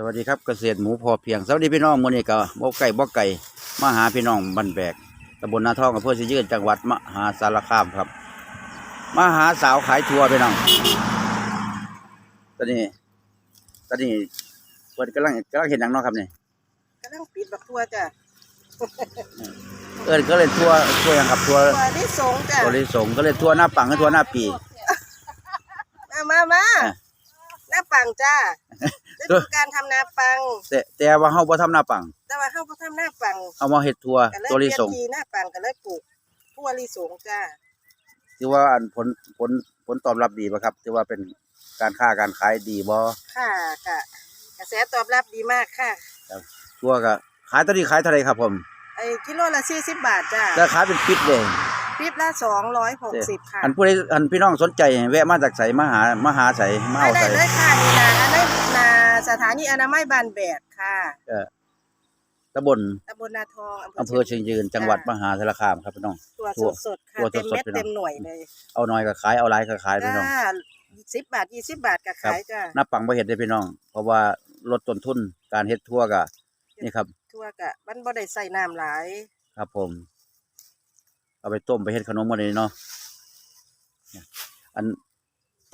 สวัสดีครับเกษตรหมูพอเพียงสวัสดีพี่น้องมื้อนี้ก็บ่ไก่บ่ไก่มาหาพี่น้องบันแบกตำบลนาทองอำเภอสิยืนจังหวัดมหาสารคามครับ มาหาสาวขายทัวพี่น้องตอนนี้ตอนนี้เพิ่นกำลังกำลังเห็นหยังเนาะครับนี่กำลังปิดบักทัวจ้ะเอิ้นก็เลยทัวทัวหยังครับทัวทัวนี่สงจ้ะทัวลิสงก็เลยทัวหน้าปังกับทัวหน้าปี มามามาอะ หน้าปังจ้าฤดูการทำนาปัง แต่แต่ว่าเฮาบ่ทำหน้าปังแต่ว่าเฮาบ่ทำหน้าปังเอามาเฮ็ดทัวก็เลยตัวเปลิลี่ยสนงทีหน้าปังก็เลยปลูกทัวลิสงจ้าถือว่าอันผลผลผลตอบรับดีบ่ครับถือว่าเป็นการค้าการขายดีบ่ค่ะค่ะกระแสตอบรับดีมากค่ะทัวก็ขายตอนนี้ขายเท่าไหร่ครับผมไอ้กิโลละ40บาทจ้าแต่ขายเป็นปิดเลย ปิ๊บละ260ค่ะ อันผู้ใดอันพี่น้องสนใจแวะมาจากไสมาหามาหาไสมาไม่เอาได้ไสเลยค่ะนี่นะอันนี้นาสถานีอนามัยบานแบกค่ะตำบลตำบลนาทองอำเภอเชียงยืนจังหวัดมหาสารคามครับพี่น้อง ตัวสดๆค่ะตัวเต็มสดๆเม็ดพี่น้องเต็มหน่วยเลยเอาน้อยก็ขายเอาหลายก็ขายพี่น้อง จ้าสิบบาทยี่สิบบาทก็ขายจ้านับปังบ่เฮ็ดได้พี่น้อง เพราะว่าลดต้นทุนการเฮ็ดทั่วก็นี่ครับ ทั่วกะมันบ่ได้ใส่น้ำหลาย ครับผม เอาไปต้มไปเฮ็ดขนมกันเลยเนาะเนี่ยอัน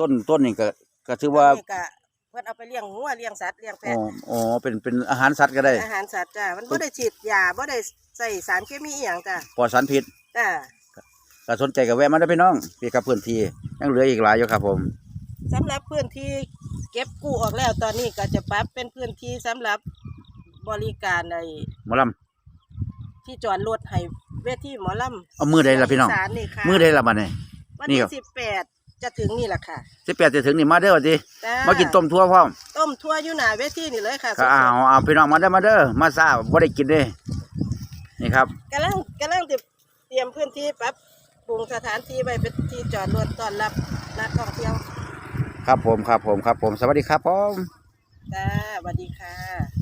ต้นต้นนี่ก็ก็ถือว่าอันนี้ก็เพิ่นเอาไปเลี้ยงงัวเลี้ยงสัตว์เลี้ยงอ๋อแพะอ๋อเป็นเป็นอาหารสัตว์ก็ได้ อาหารสัตว์จ้ามันบ่ได้ฉีดยาบ่ได้ใส่สารเคมีอีหยังจ้าปลอดสารพิษจ้าก็สนใจก็แวะมาได้อพี่น้องพี่กับพื้นที่ยังเหลืออีกหลายอยู่ครับผมสำหรับพื้นที่เก็บกู้ออกแล้วตอนนี้ก็จะปรับเป็นพื้นที่สำหรับบริการในหมอลที่จอดรถให้ เวทีหมอลำเอามือใดล่ะพี่น้อง สารนี่ค่ะำมือได้ละบัดนี้ วันนี่ที่ครับ สิบแปดจะถึงนี่แหละค่ะสิบแปดจะถึงนี่มาเด้อว่าสิจ้มากินต้มทั่วพร้อมต้มทั่วอยู่หน้าเวทีนี่เลยค่ะก็เอาเอาพี่น้องมาเด้อมาเด้อมาซ่าบ่ได้กินเด้นี่ครับกำลังกำลังจะเตรียมพื้นที่ปรับปรุงสถานที่ไว้เป็นที่จอดรถต้อนรับนักท่องเที่ยวครับผมครับผมครับผมสวัสดีครับผม จ้าสวัสดีค่ะ